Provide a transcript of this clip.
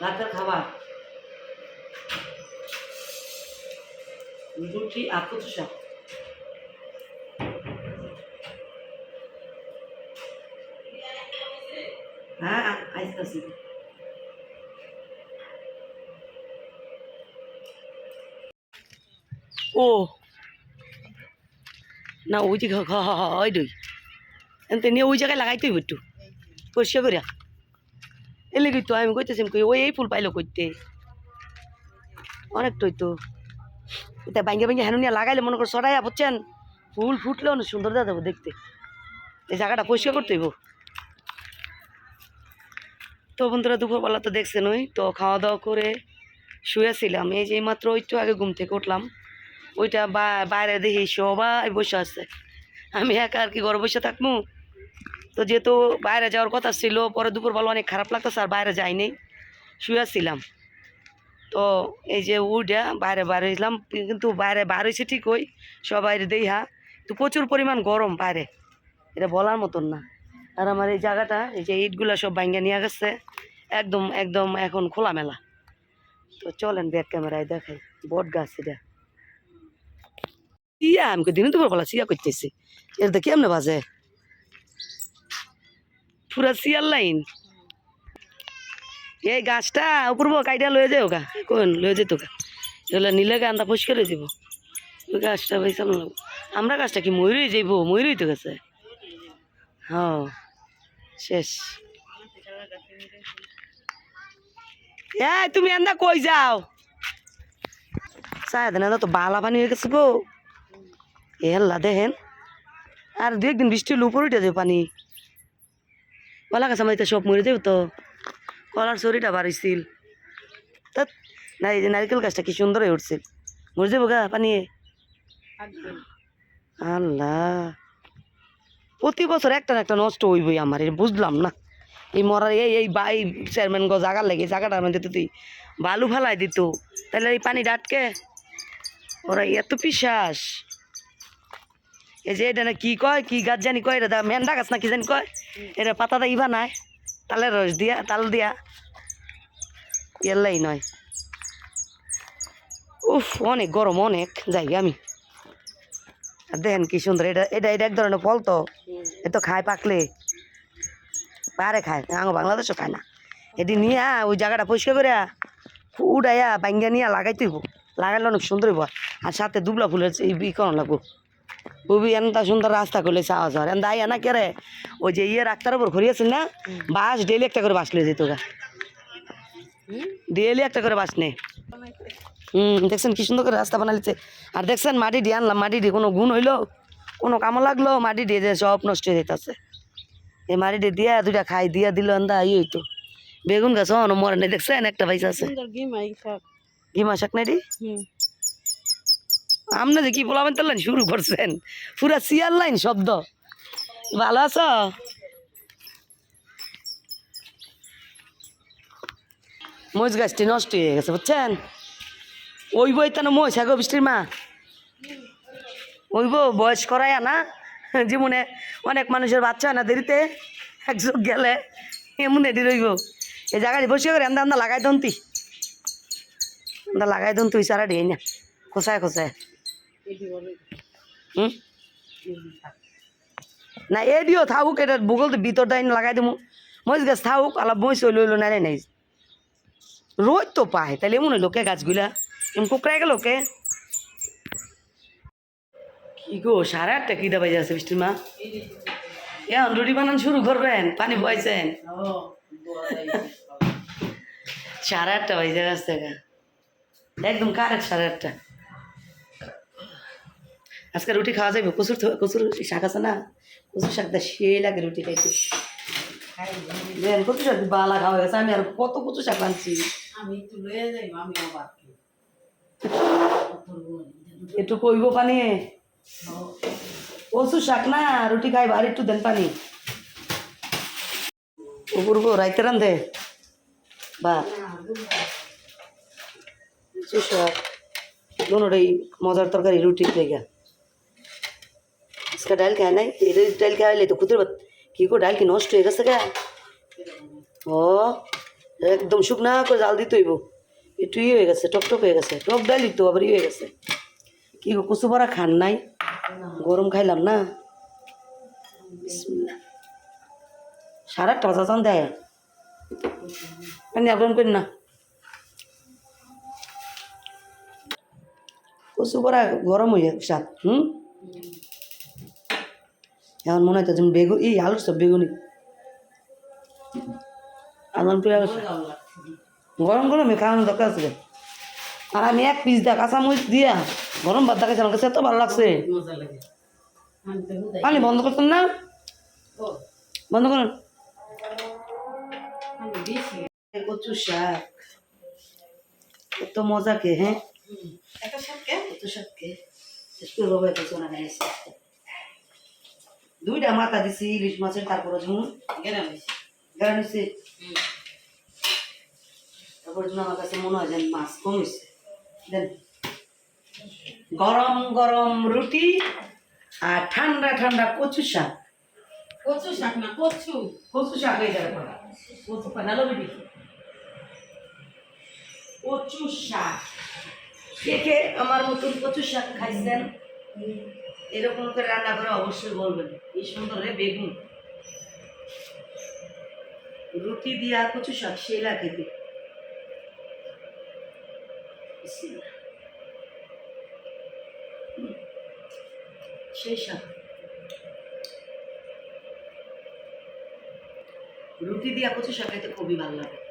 রাতের খাবার রুটি আর কচু শাক হ্যাঁ আইসতাছি ও না ওই যে হয় দই এনতে নিয়ে ওই জায়গায় লাগাইতে হইব একটু পরিষ্কার করিয়া এলে তো আমি কইতেছি কই, ওই এই ফুল পাইলো কইতে। অনেকটাই তো এটা ভাঙ্গে ভাঙ্গে হেন নিয়ে লাগাইলে মনে করো সরাইয়া বুঝছেন? ফুল ফুটলেও না সুন্দর দেখা যাব দেখতে। এই জায়গাটা পরিষ্কার করতে হইব। তো বন্ধুরা, দুপুরবেলা তো দেখছেন ওই, তো খাওয়া দাওয়া করে শুয়েছিলাম। এই যে মাত্র একটু আগে ঘুম থেকে উঠলাম। ওইটা বাইরে দেখি সবাই বসে আছে। আমি একা আর কি ঘরে বসে থাকব? তো যেহেতু বাইরে যাওয়ার কথা ছিল, পরে দুপুরবেলা অনেক খারাপ লাগতো আর বাইরে যাইনি শুয়েছিলাম তো এই যে উঠা বাইরে বার হয়েছিলাম কিন্তু বাইরে বার হয়েছে ঠিক ওই সবাই দেইহা। তো প্রচুর পরিমাণ গরম বাইরে, এটা বলার মতন না। আর আমার এই জায়গাটা, এই যে ইটগুলা সব ভাঙ্গা নিয়ে গেছে, একদম একদম এখন খোলামেলা। তো চলেন ব্যাক ক্যামেরায় দেখাই, বট গাছ এটা। ইয়া, আমি দিনে দুপুর বেলা সিয়া করতেছি, এর তো কেমনে বাজে? পুরা সিয়ার লাইন। এই গাছটা উপর কাইটা লয়ে যাও গা। কোন, লয়ে যেত গা। এগুলো নিলে গা আন্দা পরিষ্কার যাব। ওই গাছটা পয়সা লাগবো। আমরা গাছটা কি ময়ূরই যাইব? ময়ূরই তো গেছে। হ্যাঁ শেষ। এই, তুমি আন্দা কই যাও? চায় দেন তো বালা পানি হয়ে গেছে গো। এ হেল্লা দেখেন। আর দু একদিন বৃষ্টি হলে উপরে উঠে যাবে পানি। কলা গাছ আমার সব মরে যাবে তো। কলার শরীরটা বাড়িছিল তা নারকেল গাছটা কি সুন্দর হয়ে উঠছে মরে যাব গা পানি আল্লাহ। প্রতি বছর একটা না একটা নষ্ট হইবই আমার বুঝলাম না। এই মরার এই এই বাই চেয়ারম্যান গো জাগার লাগে জায়গাটার মধ্যে তুই বালু ফেলাই দিত তাহলে এই পানি ডাটকে ওরা এত পিসাস এই যে এটা না কি কয়? কি গাছ জানি কয়? এটা দা- মেন্ডা গাছ না কি জানি কয়? এটা পাতাটা ইবা নাই। তালের রস দিয়া, তাল দিয়া। এলাই নয়। উফ, অনেক গরম, অনেক যাই আমি। দেখেন কি সুন্দর, এটা এটা এটা এক ধরনের ফল তো। এ তো খায় পাকলে। পারে খায় আঙো বাংলাদেশও খায় না। এটি নিয়ে, ওই জায়গাটা পরিষ্কার করে উড়াইয়া বাঙ্গা নিয়ে লাগাইতে হইব। লাগাইলে অনেক সুন্দর হইব। আর সাথে দুবলা ফুলের এই লাগবো। খুবই এনতা সুন্দর রাস্তা করলে চাওয়া যাওয়ার এন দাই না কেরে ওই যে ইয়ে রাস্তার উপর ঘুরিয়েছেন না? বাস ডেলি একটা করে বাস লিয়ে যেত গা ডেলি একটা করে বাস নেই হুম দেখছেন কি সুন্দর করে রাস্তা বানালিছে আর দেখছেন মাটি দিয়ে আনলাম মাটি দিয়ে কোনো গুণ হইল? কোনো কামো লাগল? মাটি দিয়ে দিয়ে সব নষ্ট হয়ে যেতেছে এই মাটি দিয়ে দিয়া দুইটা খাই দিয়া দিল আন্দা ই হইতো। বেগুন গাছ মরে নেই দেখছেন? একটা বাইস আছে। ঘিমা শাক। নাই রে? আপনি যে কি বলাবেন তাহলেন শুরু করছেন। পুরা সিয়ার লাইন শব্দ। ভালো আছো? মরিচ গাছটি নষ্ট হয়ে গেছে, বুঝছেন? ওই বই তো মই সাগো বৃষ্টির মা। ওইব বয়স করাইয়া না, জীবনে অনেক মানুষের বাচ্চা না দেরিতে একযোগ গেলে এমন এডি রইব। এই জায়গায় বসে করে আন্দা আন্দা লাগাই দন্তি। আন্দা লাগাই দন তুই সারা দিয়ে না, খোসায় খোসায়। হুম? না এ দিও, থাকুক, এটা ভূগোল তো ভিতর ডাইন লাগাই দিমু। মহিষ গাছ থাকুক আলাপ মহিষ হইল হইল নাই নাই রোজ তো পায় তাহলে এমন হইল কে গাছগুলা? এমন কোকড়াই গেল কে? কি গো, সাড়ে আটটা কি দাবাই যাচ্ছে বৃষ্টির মা? এখন রুটি বানান শুরু করবেন, পানি বয়ছেন সাড়ে আটটা বাজে গেছে একদম কারেক্ট সাড়ে আটটা। আজকে রুটি খাওয়া যাবে কচুর কচুর শাক আছে না? কচুর শাকটা সেই লাগে রুটি খাইতে। দেন কচু শাক বালা খাওয়া গেছে। আমি আর কত কচু শাক আনছি? একটু কইব পানি। কচু শাক না রুটি খাইব আর একটু দেন পানি। উপরব রাইতে রান্ধে? বা। কচু শাক দোনোটাই মজার তরকারি রুটি লেগা। আজকে ডাল খায় নাই এটা ডাল খাইলে তো খুদের কি গো ডাল কি নষ্ট হয়ে গেছে গা ও একদম শুকনা করে জাল দিতে হইব একটু ইয়ে হয়ে গেছে টক টক হয়ে গেছে টক ডালি তো আবার ইয়ে হয়ে গেছে কি গো কচু বড়া খান নাই গরম খাইলাম না বাজা চান দেয় পানি আগ্রহণ করি না কচু বড়া গরম হয়ে সাত হুম এখন মনে হচ্ছে যেমন বেগুন এই আলু সব বেগুনি পেয়ে গেছে মজাও গরম গরমে খাওয়ানো দরকার আছে আর আমি এক পিস দা কাঁচা মরিচ দিয়া গরম ভাত দেখাচ্ছি আমার কাছে এত ভালো লাগছে। তো পানি বন্ধ করতেন না? বন্ধ করুন। কচু শাক। কত মজা কে হ্যাঁ? কত শাক কে? রবে কচু না দুইটা মাথা দিছি ইলিশ মাছের তারপরে ঝুম গেরাম তারপর আমার কাছে মনে হয় যেন মাছ কমিছে দেন। গরম গরম রুটি আর ঠান্ডা ঠান্ডা কচু শাক। কচু শাক না কচু। কচু শাক এই যাবে কচু পানালো বেশি কচু শাক। কে কে আমার মতন কচু শাক খাইছেন? এরকম করে রান্না করে অবশ্যই বলবেন। এই সুন্দর রে বেগুন। রুটি দিয়া কচু শাক সেলা খেতে সেই শাক। রুটি দিয়া কচু শাক খাইতে খুবই ভালো লাগে।